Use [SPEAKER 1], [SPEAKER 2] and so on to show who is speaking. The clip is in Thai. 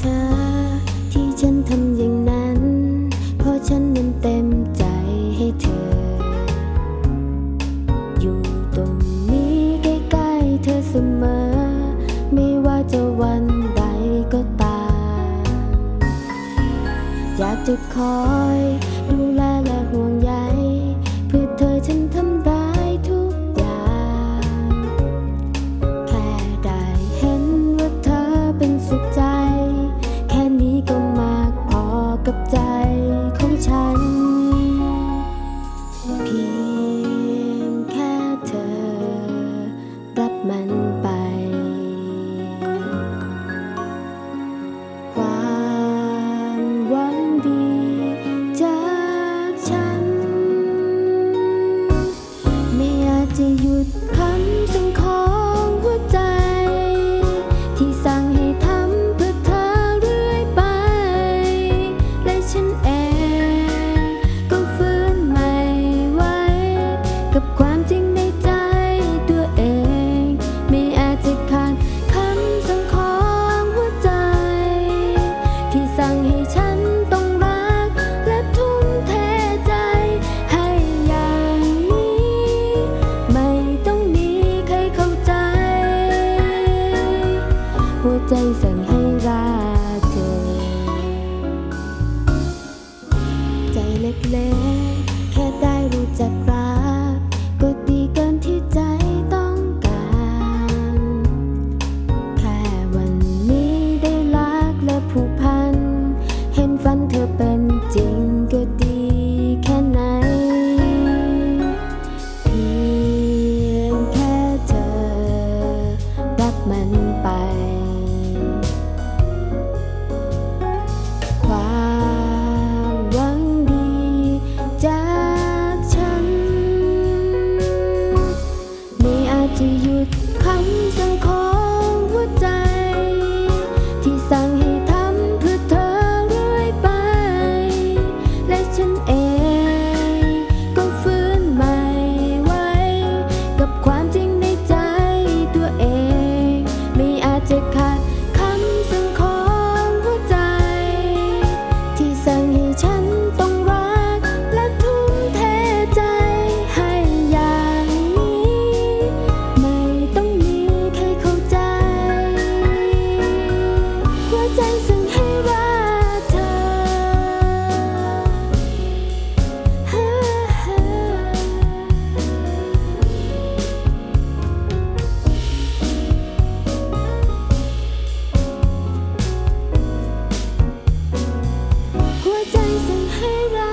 [SPEAKER 1] เธอ ที่ฉันทำอย่างนั้น เพราะฉันนั้นเต็มใจให้เธอ อยู่ตรงนี้ใกล้ๆเธอเสมอ ไม่ว่าจะวันใดก็ตาม อยากจะคอย หัวใจสั่งให้รักเธอ ใจเล็กๆ แค่ได้รู้จักรัก ก็ดีเกินที่ใจต้องการ แค่วันนี้ได้รักและผูกพัน เห็นฝันเธอเป็นจริงก็ดีแค่ไหนเพียงแค่เธอ รับมัน ไ Hey,